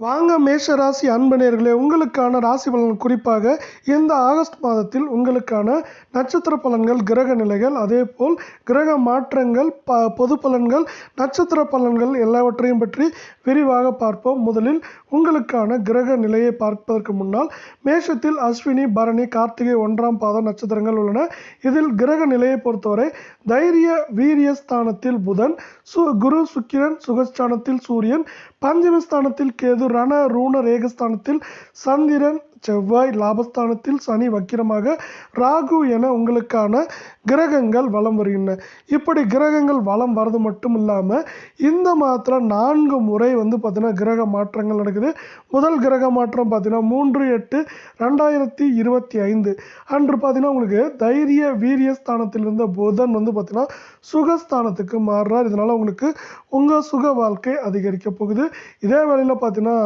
வாங்க மேஷ ராசி அன்பனேர்களே உங்களுக்கான ராசி பலன் குறிப்பாக இந்த ஆகஸ்ட் மாதத்தில் உங்களுக்கான நட்சத்திர பலன்கள் கிரக நிலைகள் அதேபோல் கிரக மாற்றங்கள் ப பொது பலன்கள் நட்சத்திர பலன்கள் எல்லாவற்றையும் பற்றி விரிவாக பார்ப்போம். முதலில் உங்களுக்கான கிரக நிலையை பார்ப்பதற்கு முன்னால் மேஷத்தில் அஸ்வினி பரணி கார்த்திகை ஒன்றாம் பாத நட்சத்திரங்கள் உள்ளன. இதில் கிரக நிலையை பொறுத்தவரை தைரிய வீரிய ஸ்தானத்தில் புதன் சு குரு சுக்கிரன் சுகஸ்தானத்தில் சூரியன் பஞ்சமஸ்தானத்தில் கேது ரண ரூண ரேகஸ்தானத்தில் சந்திரன் செவ்வாய் லாபஸ்தானத்தில் சனி வக்கிரமாக ராகு என உங்களுக்கான கிரகங்கள் வலம் வருகின்றன. இப்படி கிரகங்கள் வலம் வர்றது மட்டும் இல்லாமல் இந்த மாதத்தில் நான்கு முறை வந்து பார்த்திங்கன்னா கிரக மாற்றங்கள் நடக்குது. முதல் கிரக மாற்றம் பார்த்திங்கன்னா மூன்று எட்டு ரெண்டாயிரத்தி இருபத்தி ஐந்து. அன்று பார்த்திங்கன்னா உங்களுக்கு தைரிய வீரிய ஸ்தானத்தில் இருந்த புதன் வந்து பார்த்திங்கன்னா சுகஸ்தானத்துக்கு மாறுறார். இதனால் உங்களுக்கு உங்கள் சுக வாழ்க்கை அதிகரிக்க போகுது. இதே வேளையில் பார்த்தீங்கன்னா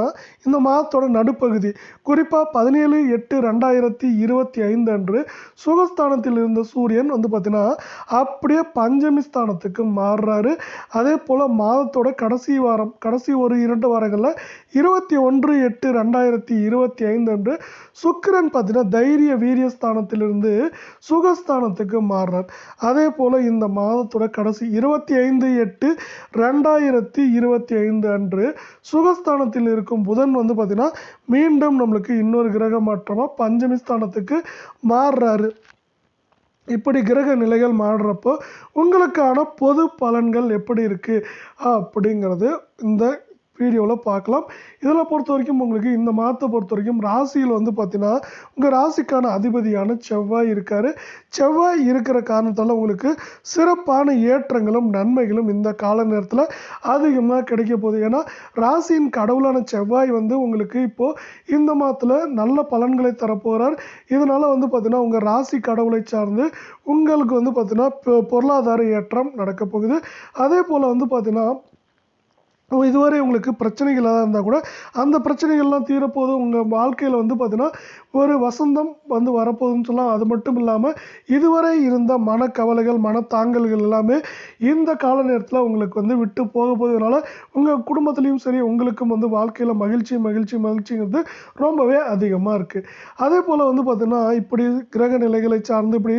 இந்த மாதத்தோட நடுப்பகுதி குறிப்பாக பதினேழு எட்டு ரெண்டாயிரத்தி இருபத்தி ஐந்து அன்று சுகஸ்தானத்தில் இருந்த சூரியன் வந்து பார்த்தீங்கன்னா அப்படியே பஞ்சமி ஸ்தானத்துக்கு மாறுறாரு. அதே போல் மாதத்தோட கடைசி வாரம் கடைசி ஒரு இரண்டு வாரங்களில் இருபத்தி ஒன்று எட்டு ரெண்டாயிரத்தி இருபத்தி ஐந்து அன்று சுக்கிரன் பார்த்தீங்கன்னா தைரிய வீரிய ஸ்தானத்திலிருந்து சுகஸ்தானத்துக்கு மாறுறார். அதே போல் இந்த மாதத்தோட கடைசி இருபத்தி ஐந்து எட்டு ரெண்டாயிரத்தி இருபத்தி ஐந்து அன்று சுகஸ்தானத்தில் இருக்கும் புதன் வந்து பார்த்தீங்கன்னா மீண்டும் நம்மளுக்கு இன்னொரு கிரக மாற்றமாக பஞ்சமி ஸ்தானத்துக்கு மாறுறாரு. இப்படி கிரக நிலைகள் மாறுறப்போ உங்களுக்கான பொது பலன்கள் எப்படி இருக்குது அப்படிங்கிறது இந்த வீடியோவில் பார்க்கலாம். இதில் பொறுத்த வரைக்கும் உங்களுக்கு இந்த மாதத்தை பொறுத்த வரைக்கும் ராசியில் வந்து பார்த்திங்கன்னா உங்கள் ராசிக்கான அதிபதியான செவ்வாய் இருக்கார். செவ்வாய் இருக்கிற காரணத்தால் உங்களுக்கு சிறப்பான ஏற்றங்களும் நன்மைகளும் இந்த கால நேரத்தில் அதிகமாக கிடைக்க போகுது. ஏன்னா ராசியின் கடவுளான செவ்வாய் வந்து உங்களுக்கு இப்போது இந்த மாதத்தில் நல்ல பலன்களை தரப்போகிறார் இதனால் வந்து பார்த்திங்கன்னா உங்கள் ராசி கடவுளை சார்ந்து உங்களுக்கு வந்து பார்த்திங்கன்னா பொருளாதார ஏற்றம் நடக்க போகுது. அதே போல் வந்து பார்த்தீங்கன்னா இதுவரை உங்களுக்கு பிரச்சனைகளாக இருந்தால் கூட அந்த பிரச்சனைகள்லாம் தீரப்போது உங்கள் வாழ்க்கையில் வந்து பார்த்திங்கன்னா ஒரு வசந்தம் வந்து வரப்போகுதுன்னு சொல்லலாம். அது மட்டும் இல்லாமல் இதுவரை இருந்த மனக்கவலைகள் மனத்தாங்கல்கள் எல்லாமே இந்த கால நேரத்தில் உங்களுக்கு வந்து விட்டு போக போகிறதுனால உங்கள் குடும்பத்துலேயும் சரி உங்களுக்கும் வந்து வாழ்க்கையில் மகிழ்ச்சி மகிழ்ச்சி மகிழ்ச்சிங்கிறது ரொம்பவே அதிகமாக இருக்குது அதே போல் வந்து பார்த்திங்கன்னா இப்படி கிரக நிலைகளை சார்ந்து இப்படி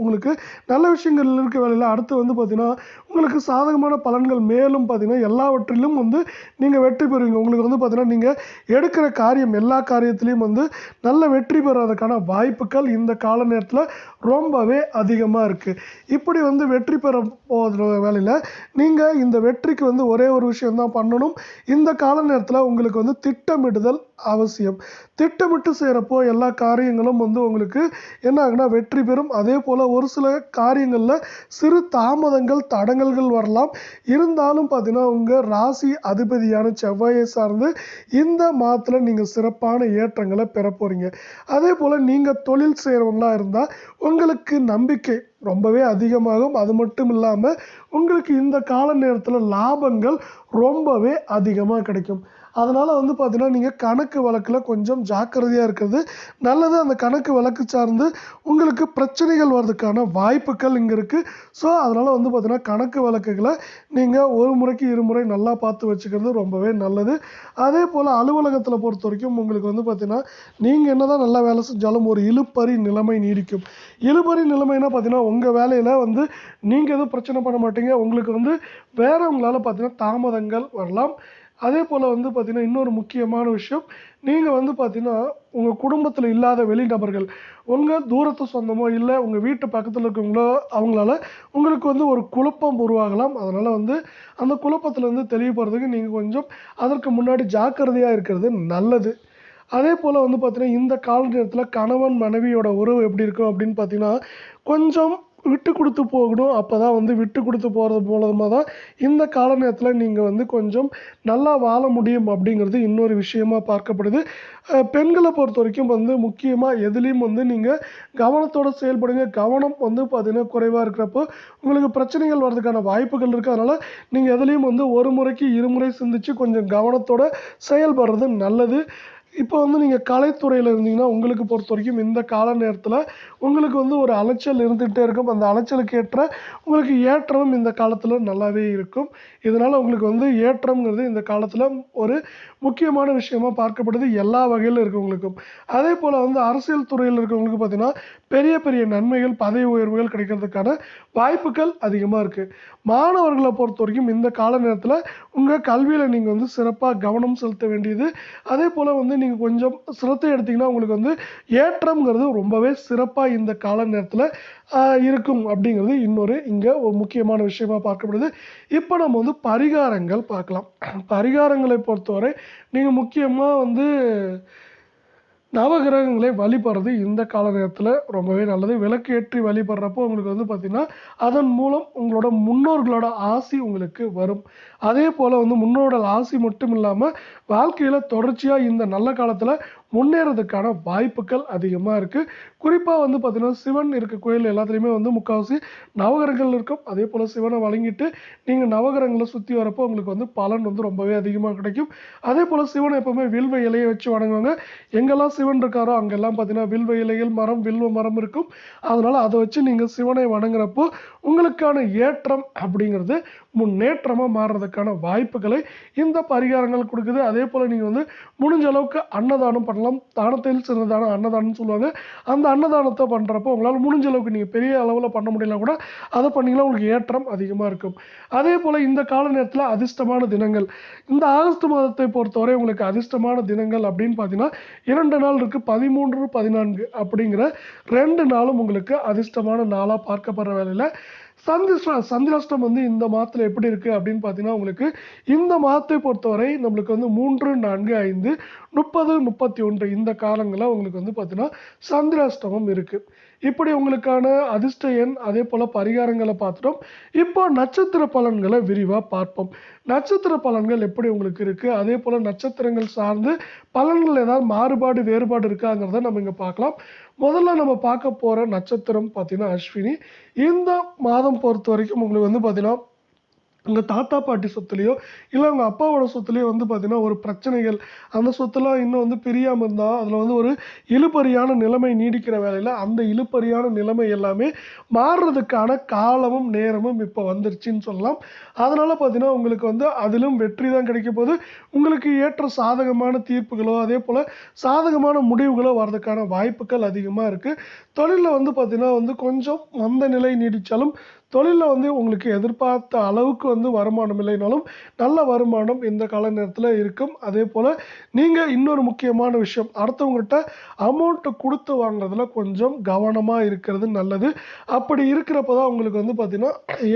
உங்களுக்கு நல்ல விஷயங்கள் இருக்க வேலையில் அடுத்து வந்து பார்த்தீங்கன்னா உங்களுக்கு சாதகமான பலன்கள் மேலும் பார்த்தீங்கன்னா எல்லாவற்றிலும் வந்து நீங்கள் வெற்றி பெறுவீங்க. உங்களுக்கு வந்து பார்த்திங்கன்னா நீங்கள் எடுக்கிற காரியம் எல்லா காரியத்திலையும் வந்து நல்ல வெற்றி பெறதுக்கான வாய்ப்புகள் இந்த கால நேரத்தில் ரொம்பவே அதிகமாக இருக்குது இப்படி வந்து வெற்றி பெற போகிற வேலையில் நீங்கள் இந்த வெற்றிக்கு வந்து ஒரே ஒரு விஷயம்தான் பண்ணணும். இந்த கால நேரத்தில் உங்களுக்கு வந்து திட்டமிடுதல் அவசியம். திட்டமிட்டு செய்கிறப்போ எல்லா காரியங்களும் வந்து உங்களுக்கு என்ன ஆகுனா வெற்றி பெறும். அதே போல் ஒரு சில காரியங்களில் சிறு தாமதங்கள் தடங்கல்கள் வரலாம். இருந்தாலும் பார்த்தீங்கன்னா உங்கள் ராசி அதிபதியான செவ்வாயை சார்ந்து இந்த மாதத்தில் நீங்கள் சிறப்பான ஏற்றங்களை பெற போகிறீங்க அதே போல் நீங்கள் தொழில் செய்கிறவங்களா இருந்தால் உங்களுக்கு நம்பிக்கை ரொம்பவே அதிகமாகும். அது மட்டும் இல்லாமல் உங்களுக்கு இந்த கால நேரத்தில் லாபங்கள் ரொம்பவே அதிகமாக கிடைக்கும். அதனால் வந்து பார்த்திங்கன்னா நீங்கள் கணக்கு வழக்கில் கொஞ்சம் ஜாக்கிரதையாக இருக்கிறது நல்லது. அந்த கணக்கு வழக்கு சார்ந்து உங்களுக்கு பிரச்சனைகள் வர்றதுக்கான வாய்ப்புகள் இங்கே இருக்குது ஸோ அதனால் வந்து பார்த்திங்கன்னா கணக்கு வழக்குகளை நீங்கள் ஒரு முறைக்கு இருமுறை நல்லா பார்த்து வச்சுக்கிறது ரொம்பவே நல்லது. அதே போல் அலுவலகத்தில் பொறுத்த வரைக்கும் உங்களுக்கு வந்து பார்த்திங்கன்னா நீங்கள் என்ன தான் நல்லா வேலை செஞ்சாலும் ஒரு இழுப்பறி நிலைமை நீடிக்கும். இழுபறி நிலைமைனா பார்த்திங்கன்னா உங்கள் வேலையில் வந்து நீங்கள் எதுவும் பிரச்சனை பண்ண மாட்டீங்க. உங்களுக்கு வந்து வேறவங்களால பார்த்திங்கன்னா தாமதங்கள் வரலாம். அதே போல் வந்து பார்த்திங்கன்னா இன்னொரு முக்கியமான விஷயம் நீங்கள் வந்து பார்த்திங்கன்னா உங்கள் குடும்பத்தில் இல்லாத வெளிநபர்கள் உங்கள் தூரத்து சொந்தமோ இல்லை உங்கள் வீட்டு பக்கத்தில் இருக்கவங்களோ அவங்களால உங்களுக்கு வந்து ஒரு குழப்பம் உருவாகலாம். அதனால் வந்து அந்த குழப்பத்திலேருந்து தெளிவு போகிறதுக்கு நீங்கள் கொஞ்சம் அதற்கு முன்னாடி ஜாக்கிரதையாக இருக்கிறது நல்லது. அதே போல் வந்து பார்த்திங்கன்னா இந்த கால நேரத்தில் கணவன் மனைவியோட உறவு எப்படி இருக்கும் அப்படின்னு பார்த்தீங்கன்னா கொஞ்சம் விட்டு கொடுத்து போகணும். அப்போ தான் வந்து விட்டு கொடுத்து போகிறது மூலமாக தான் இந்த கால நேரத்தில் நீங்கள் வந்து கொஞ்சம் நல்லா வாழ முடியும் அப்படிங்கிறது இன்னொரு விஷயமா பார்க்கப்படுது. பெண்களை பொறுத்த வரைக்கும் வந்து முக்கியமாக எதுலேயும் வந்து நீங்கள் கவனத்தோடு செயல்படுங்க. கவனம் வந்து பார்த்தீங்கன்னா குறைவாக இருக்கிறப்போ உங்களுக்கு பிரச்சனைகள் வர்றதுக்கான வாய்ப்புகள் இருக்குது அதனால் நீங்கள் எதுலேயும் வந்து ஒரு முறைக்கு இருமுறை சிந்திச்சு கொஞ்சம் கவனத்தோடு செயல்படுறது நல்லது. இப்போ வந்து நீங்கள் கலைத்துறையில் இருந்தீங்கன்னா உங்களுக்கு பொறுத்த வரைக்கும் இந்த கால நேரத்தில் உங்களுக்கு வந்து ஒரு அலைச்சல் இருந்துகிட்டே இருக்கும். அந்த அலைச்சலுக்கு ஏற்ற உங்களுக்கு ஏற்றமும் இந்த காலத்தில் நல்லாவே இருக்கும். இதனால் உங்களுக்கு வந்து ஏற்றம்ங்கிறது இந்த காலத்தில் ஒரு முக்கியமான விஷயமா பார்க்கப்படுது. எல்லா வகையிலும் இருக்கவங்களுக்கும். அதே போல் வந்து அரசியல் துறையில் இருக்கவங்களுக்கு பார்த்திங்கன்னா பெரிய பெரிய நன்மைகள் பதவி உயர்வுகள் கிடைக்கிறதுக்கான வாய்ப்புகள் அதிகமாக இருக்குது மாணவர்களை பொறுத்த வரைக்கும் இந்த கால நேரத்தில் உங்கள் கல்வியில் நீங்கள் வந்து சிறப்பாக கவனம் செலுத்த வேண்டியது. அதே போல் வந்து நீங்கள் கொஞ்சம் சிரத்தை எடுத்தீங்கன்னா உங்களுக்கு வந்து ஏற்றம்ங்கிறது ரொம்பவே சிறப்பாக இந்த கால நேரத்தில் இருக்கும் அப்படிங்கிறது இன்னொரு இங்கே ஒரு முக்கியமான விஷயமா பார்க்கப்படுது. இப்போ நம்ம வந்து பரிகாரங்கள் பார்க்கலாம். பரிகாரங்களை பொறுத்தவரை நீங்கள் முக்கியமாக வந்து நவகிரகங்களை வழிபடுறது இந்த கால நேரத்தில் ரொம்பவே நல்லது. விளக்கு ஏற்றி வழிபடுறப்போ உங்களுக்கு வந்து பார்த்திங்கன்னா அதன் மூலம் உங்களோட முன்னோர்களோட ஆசி உங்களுக்கு வரும். அதே போல் வந்து முன்னோரோட ஆசி மட்டும் இல்லாமல் வாழ்க்கையில் தொடர்ச்சியாக இந்த நல்ல காலத்தில் முன்னேறதுக்கான வாய்ப்புகள் அதிகமாக இருக்குது குறிப்பாக வந்து பார்த்திங்கன்னா சிவன் இருக்க கோயில் எல்லாத்துலேயுமே வந்து முக்கால்வாசி நவகிரகங்கள் இருக்கும். அதே போல் சிவனை வழங்கிட்டு நீங்கள் நவகிரகங்களை சுற்றி வரப்போ உங்களுக்கு வந்து பலன் வந்து ரொம்பவே அதிகமாக கிடைக்கும். அதே போல் சிவனை எப்போவுமே வில்வ இலையை வச்சு வணங்குவாங்க. எங்கெல்லாம் சிவன் இருக்காரோ அங்கெல்லாம் பார்த்தீங்கன்னா வில்வ இலைகள் மரம் வில்வ மரம் இருக்கும். அதனால் அதை வச்சு நீங்கள் சிவனை வணங்குறப்போ உங்களுக்கான ஏற்றம் அப்படிங்கிறது முன்னேற்றமாக மாறுறதுக்கான வாய்ப்புகளை இந்த பரிகாரங்கள் கொடுக்குது. அதே போல் நீங்கள் வந்து முடிஞ்ச அளவுக்கு அன்னதானம் பண்ணலாம். தானத்தில் சிறந்ததான அன்னதானம்னு சொல்லுவாங்க. அந்த அன்னதானத்தை பண்ணுறப்போ உங்களால் முடிஞ்ச அளவுக்கு நீங்கள் பெரிய அளவில் பண்ண முடியல கூட அதை பண்ணிங்கன்னா உங்களுக்கு ஏற்றம் அதிகமாக இருக்கும். அதே போல் இந்த கால நேரத்தில் அதிர்ஷ்டமான தினங்கள். இந்த ஆகஸ்ட் மாதத்தை பொறுத்தவரை உங்களுக்கு அதிர்ஷ்டமான தினங்கள் அப்படின்னு பார்த்தீங்கன்னா இரண்டு நாள் இருக்குது பதிமூன்று பதினான்கு அப்படிங்கிற ரெண்டு நாளும் உங்களுக்கு அதிர்ஷ்டமான நாளாக பார்க்கப்படுற வேலையில் சந்திரா சந்திராஷ்டம் வந்து இந்த மாதத்தில் எப்படி இருக்குது அப்படின்னு பார்த்தீங்கன்னா உங்களுக்கு இந்த மாதத்தை பொறுத்தவரை நம்மளுக்கு வந்து மூன்று நான்கு ஐந்து முப்பது முப்பத்தி ஒன்று இந்த காலங்களில் உங்களுக்கு வந்து பார்த்தீங்கன்னா சந்திராஷ்டமம் இருக்குது இப்படி உங்களுக்கான அதிர்ஷ்ட எண் அதே போல் பரிகாரங்களை பார்த்துட்டோம். இப்போ நட்சத்திர பலன்களை விரிவாக பார்ப்போம். நட்சத்திர பலன்கள் எப்படி உங்களுக்கு இருக்குது அதே போல் நட்சத்திரங்கள் சார்ந்து பலன்கள் ஏதாவது மாறுபாடு வேறுபாடு இருக்காங்கிறத நம்ம இங்கே பார்க்கலாம். முதல்ல நம்ம பார்க்க போகிற நட்சத்திரம் பார்த்தீங்கன்னா அஸ்வினி. இந்த மாதம் பொறுத்த வரைக்கும் உங்களுக்கு வந்து பார்த்தீங்கன்னா உங்கள் தாத்தா பாட்டி சொத்துலேயோ இல்லை உங்கள் அப்பாவோட சொத்துலேயோ வந்து பார்த்தீங்கன்னா ஒரு பிரச்சனைகள். அந்த சொத்துலாம் இன்னும் வந்து பிரியாமல் இருந்தால் அதில் வந்து ஒரு இழுபறியான நிலைமை நீடிக்கிற வேலையில் அந்த இழுபறியான நிலைமை எல்லாமே மாறுறதுக்கான காலமும் நேரமும் இப்போ வந்துருச்சுன்னு சொல்லலாம். அதனால் பார்த்தீங்கன்னா உங்களுக்கு வந்து அதிலும் வெற்றி தான் கிடைக்க போது உங்களுக்கு ஏற்ற சாதகமான தீர்ப்புகளோ அதே போல் சாதகமான முடிவுகளோ வர்றதுக்கான வாய்ப்புகள் அதிகமாக இருக்குது தொழிலில் வந்து பார்த்திங்கன்னா வந்து கொஞ்சம் மந்த நிலை நீடித்தாலும் தொழிலில் வந்து உங்களுக்கு எதிர்பார்த்த அளவுக்கு வந்து வருமானம் இல்லைனாலும் நல்ல வருமானம் இந்த கால நேரத்தில் இருக்கும். அதே போல் நீங்கள் இன்னொரு முக்கியமான விஷயம் அடுத்தவங்ககிட்ட அமௌண்ட்டு கொடுத்து வாங்குறதுல கொஞ்சம் கவனமாக இருக்கிறது நல்லது. அப்படி இருக்கிறப்ப தான் உங்களுக்கு வந்து பார்த்திங்கன்னா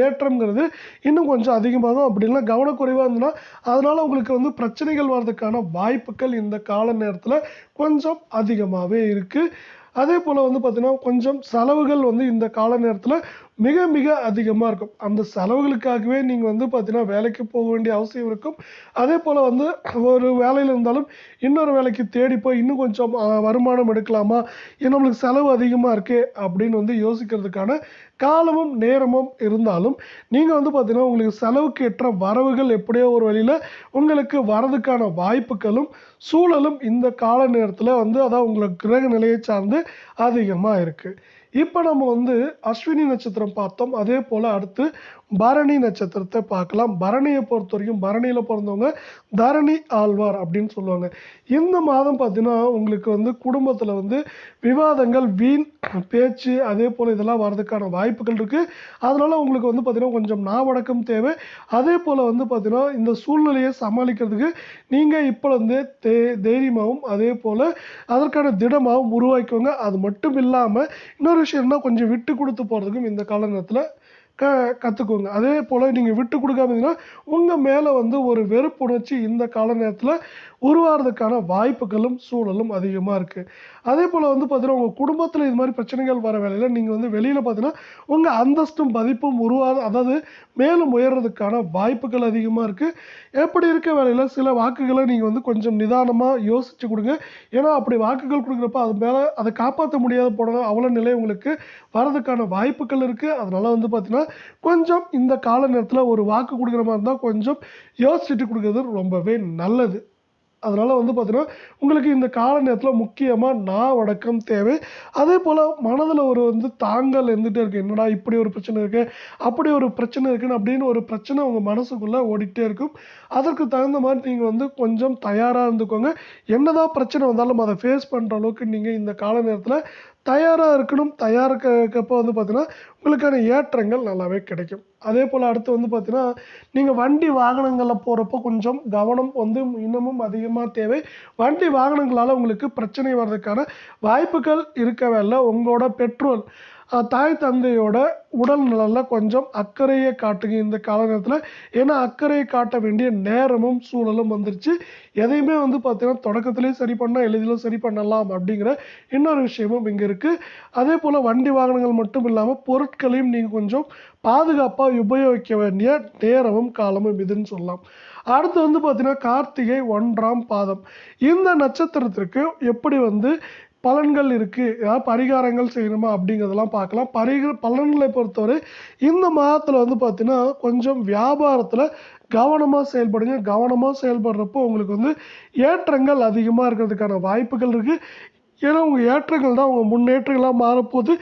ஏற்றம்ங்கிறது இன்னும் கொஞ்சம் அதிகமாகும். அப்படி கவனக்குறைவாக இருந்ததுன்னா அதனால் உங்களுக்கு வந்து பிரச்சனைகள் வர்றதுக்கான வாய்ப்புகள் இந்த கால நேரத்தில் கொஞ்சம் அதிகமாகவே இருக்குது அதே போல் வந்து பார்த்திங்கன்னா கொஞ்சம் செலவுகள் வந்து இந்த கால நேரத்தில் மிக மிக அதிகமாக இருக்கும். அந்த செலவுகளுக்காகவே நீங்கள் வந்து பார்த்தீங்கன்னா வேலைக்கு போக வேண்டிய அவசியம் இருக்கும். அதே போல் வந்து ஒரு வேலையில் இருந்தாலும் இன்னொரு வேலைக்கு தேடி போய் இன்னும் கொஞ்சம் வருமானம் எடுக்கலாமா? இது நம்மளுக்கு செலவு அதிகமாக இருக்கே அப்படின்னு வந்து யோசிக்கிறதுக்கான காலமும் நேரமும் இருந்தாலும் நீங்கள் வந்து பார்த்தீங்கன்னா உங்களுக்கு செலவுக்கு ஏற்ற வரவுகள் எப்படியோ ஒரு வழியில் உங்களுக்கு வரதுக்கான வாய்ப்புகளும் சூழலும் இந்த கால நேரத்தில் வந்து அதான் உங்களுக்கு கிரக நிலையை சார்ந்து அதிகமாக இருக்குது இப்போ நம்ம வந்து அஸ்வினி நட்சத்திரம் பார்த்தோம். அதே போல் அடுத்து பரணி நட்சத்திரத்தை பார்க்கலாம். பரணியை பொறுத்த வரைக்கும் பரணியில் பிறந்தவங்க தரணி ஆழ்வார் அப்படின்னு சொல்லுவாங்க. இந்த மாதம் பார்த்தீங்கன்னா உங்களுக்கு வந்து குடும்பத்தில் வந்து விவாதங்கள் வீண் பேச்சு அதே போல் இதெல்லாம் வர்றதுக்கான வாய்ப்புகள் இருக்குது அதனால் உங்களுக்கு வந்து பார்த்திங்கன்னா கொஞ்சம் நாவடக்கம் தேவை. அதே போல் வந்து பார்த்திங்கன்னா இந்த சூழ்நிலையை சமாளிக்கிறதுக்கு நீங்கள் இப்போலேருந்தே தே தைரியமாகவும் அதே போல் அதற்கான திடமாகவும் உருவாக்கிக்கோங்க. அது மட்டும் இல்லாமல் இன்னொரு விஷயம்னா கொஞ்சம் விட்டு கொடுத்து போகிறதுக்கும் இந்த கால நேரத்தில் க கற்றுக்கோங்க அதே போல் நீங்கள் விட்டு கொடுக்காம உங்கள் மேலே வந்து ஒரு வெறுப்புணர்ச்சி இந்த கால நேரத்தில் உருவாகிறதுக்கான வாய்ப்புகளும் சூழலும் அதிகமாக இருக்குது அதே போல் வந்து பார்த்தீங்கன்னா உங்கள் குடும்பத்தில் இது மாதிரி பிரச்சனைகள் வர வேலையில் நீங்கள் வந்து வெளியில் பார்த்தீங்கன்னா உங்கள் அந்தஸ்தும் மதிப்பும் உருவாக அதாவது மேலும் உயர்றதுக்கான வாய்ப்புகள் அதிகமாக இருக்குது எப்படி இருக்க வேலையில் சில வாக்குகளை நீங்கள் வந்து கொஞ்சம் நிதானமாக யோசித்து கொடுங்க. ஏன்னா அப்படி வாக்குகள் கொடுக்குறப்ப அது மேலே அதை காப்பாற்ற முடியாத போன அவ்வளோ நிலை உங்களுக்கு வரதுக்கான வாய்ப்புகள் இருக்குது அதனால் வந்து பார்த்திங்கன்னா கொஞ்சம் இந்த கால நேரத்தில் ஒரு வாக்கு கொடுக்குற மாதிரி இருந்தால் கொஞ்சம் யோசிச்சுட்டு கொடுக்குறது ரொம்பவே நல்லது. அதனால் வந்து பார்த்தீங்கன்னா உங்களுக்கு இந்த கால நேரத்தில் முக்கியமாக நான் வடக்கம் தேவை. அதே போல் மனதில் ஒரு வந்து தாங்கல் இருந்துகிட்டே இருக்குது என்னடா இப்படி ஒரு பிரச்சனை இருக்குது அப்படி ஒரு பிரச்சனை இருக்குன்னு அப்படின்னு ஒரு பிரச்சனை உங்கள் மனசுக்குள்ளே ஓடிட்டே இருக்கும். அதற்கு தகுந்த மாதிரி நீங்கள் வந்து கொஞ்சம் தயாராக இருந்துக்கோங்க. என்னதான் பிரச்சனை வந்தாலும் அதை ஃபேஸ் பண்ணுற அளவுக்கு நீங்கள் இந்த கால நேரத்தில் தயாராக இருக்கணும் தயாரிக்கப்போ வந்து பார்த்திங்கன்னா உங்களுக்கான ஏற்றங்கள் நல்லாவே கிடைக்கும். அதே போல் அடுத்து வந்து பார்த்திங்கன்னா நீங்கள் வண்டி வாகனங்களில் போகிறப்போ கொஞ்சம் கவனம் வந்து இன்னமும் அதிகமாக தேவை. வண்டி வாகனங்களால் உங்களுக்கு பிரச்சனை வர்றதுக்கான வாய்ப்புகள் இருக்கவே இல்லை. உங்களோட பெட்ரோல் தாய் தந்தையோட உடல் நலனில் கொஞ்சம் அக்கறையை காட்டுங்க இந்த கால நேரத்தில் ஏன்னா அக்கறையை காட்ட வேண்டிய நேரமும் சூழலும் வந்துருச்சு. எதையுமே வந்து பார்த்திங்கன்னா தொடக்கத்திலேயே சரி பண்ணால் எளிதிலும் சரி பண்ணலாம் அப்படிங்கிற இன்னொரு விஷயமும் இங்கே இருக்குது அதே போல் வண்டி வாகனங்கள் மட்டும் இல்லாமல் பொருட்களையும் நீங்கள் கொஞ்சம் பாதுகாப்பாக உபயோகிக்க வேண்டிய நேரமும் காலமும் இதுன்னு சொல்லலாம். அடுத்து வந்து பார்த்திங்கன்னா கார்த்திகை ஒன்றாம் பாதம். இந்த நட்சத்திரத்திற்கு எப்படி வந்து பலன்கள் இருக்குது ஏதாவது பரிகாரங்கள் செய்யணுமா அப்படிங்கிறதெல்லாம் பார்க்கலாம். பரிக பலன்களை பொறுத்தவரை இந்த மாதத்தில் வந்து பார்த்திங்கன்னா கொஞ்சம் வியாபாரத்தில் கவனமாக செயல்படுங்க. கவனமாக செயல்படுறப்போ உங்களுக்கு வந்து ஏற்றங்கள் அதிகமாக இருக்கிறதுக்கான வாய்ப்புகள் இருக்குது ஏன்னா உங்கள் ஏற்றங்கள் தான் உங்கள் முன்னேற்றங்களாக மாறப்போகுது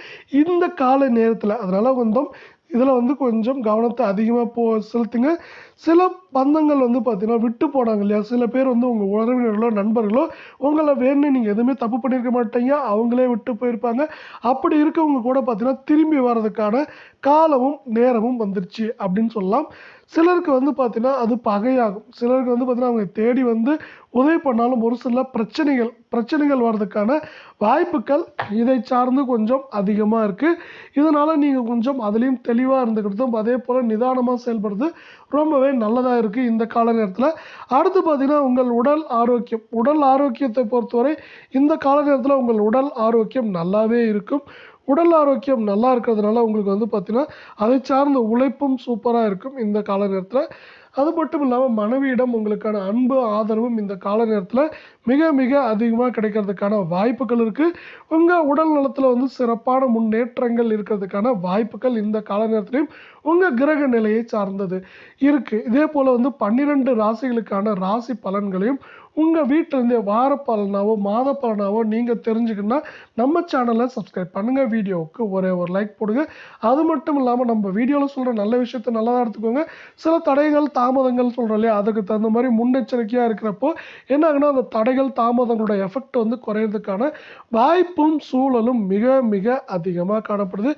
இந்த கால நேரத்தில். அதனால் கொஞ்சம் இதில் வந்து கொஞ்சம் கவனத்தை அதிகமாக போ செலுத்துங்க. சில பந்தங்கள் வந்து பார்த்தீங்கன்னா விட்டு போனாங்க இல்லையா? சில பேர் வந்து உங்கள் உறவினர்களோ நண்பர்களோ உங்களை வேணும்னு நீங்கள் எதுவுமே தப்பு பண்ணியிருக்க மாட்டீங்க. அவங்களே விட்டு போயிருப்பாங்க. அப்படி இருக்கவங்க கூட பார்த்தீங்கன்னா திரும்பி வர்றதுக்கான காலமும் நேரமும் வந்துருச்சு அப்படின்னு சொல்லலாம். சிலருக்கு வந்து பார்த்தீங்கன்னா அது பகையாகும். சிலருக்கு வந்து பார்த்தீங்கன்னா அவங்க தேடி வந்து உதவி பண்ணாலும் ஒரு சில பிரச்சனைகள் பிரச்சனைகள் வர்றதுக்கான வாய்ப்புகள் இதை சார்ந்து கொஞ்சம் அதிகமாக இருக்குது இதனால் நீங்கள் கொஞ்சம் அதுலேயும் தெளிவாக இருந்துக்கிறதும் அதே போல் நிதானமாக செயல்படுறது ரொம்பவே நல்லதாக இருக்குது இந்த கால நேரத்தில் அடுத்து பார்த்தீங்கன்னா உங்கள் உடல் ஆரோக்கியம். உடல் ஆரோக்கியத்தை பொறுத்தவரை இந்த கால நேரத்தில் உங்கள் உடல் ஆரோக்கியம் நல்லாவே இருக்கும். உடல் ஆரோக்கியம் நல்லா இருக்கிறதுனால உங்களுக்கு வந்து பார்த்தீங்கன்னா அதை சார்ந்த உழைப்பும் சூப்பராக இருக்கும் இந்த கால நேரத்தில் அது மட்டும் இல்லாமல் மனைவியிடம் உங்களுக்கான அன்பு ஆதரவும் இந்த கால நேரத்தில் மிக மிக அதிகமாக கிடைக்கிறதுக்கான வாய்ப்புகள் இருக்குது உங்கள் உடல் நலத்தில் வந்து சிறப்பான முன்னேற்றங்கள் இருக்கிறதுக்கான வாய்ப்புகள் இந்த கால நேரத்துலையும் உங்கள் கிரக நிலையை சார்ந்தது இருக்குது இதே போல் வந்து பன்னிரெண்டு ராசிகளுக்கான ராசி பலன்களையும் உங்கள் வீட்டிலேருந்தே வார பலனாவோ மாத பலனாவோ நீங்கள் தெரிஞ்சுக்கணுன்னா நம்ம சேனலை சப்ஸ்கிரைப் பண்ணுங்கள் வீடியோவுக்கு ஒரே ஒரு லைக் போடுங்க. அது மட்டும் இல்லாமல் நம்ம வீடியோவில் சொல்கிற நல்ல விஷயத்தை நல்லதாக எடுத்துக்கோங்க. சில தடைகள் தாமதங்கள் சொல்கிறோம் இல்லையா? அதுக்கு தகுந்த மாதிரி முன்னெச்சரிக்கையாக இருக்கிறப்போ என்ன ஆகுனா அந்த தடைகள் தாமதங்களோட எஃபெக்ட் வந்து குறையிறதுக்கான வாய்ப்பும் சூழலும் மிக மிக அதிகமாக காணப்படுது.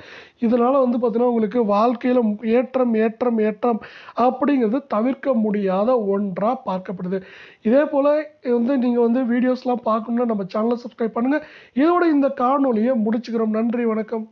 இதனால் வந்து பார்த்திங்கன்னா உங்களுக்கு வாழ்க்கையில் ஏற்றம் ஏற்றம் ஏற்றம் அப்படிங்கிறது தவிர்க்க முடியாத ஒன்றாக பார்க்கப்படுது. இதே போல் வந்து நீங்கள் வந்து வீடியோஸ்லாம் பார்க்கணுன்னா நம்ம சேனலை சப்ஸ்கிரைப் பண்ணுங்கள் இதோட இந்த காணொலியை முடிச்சுக்கிறோம். நன்றி வணக்கம்.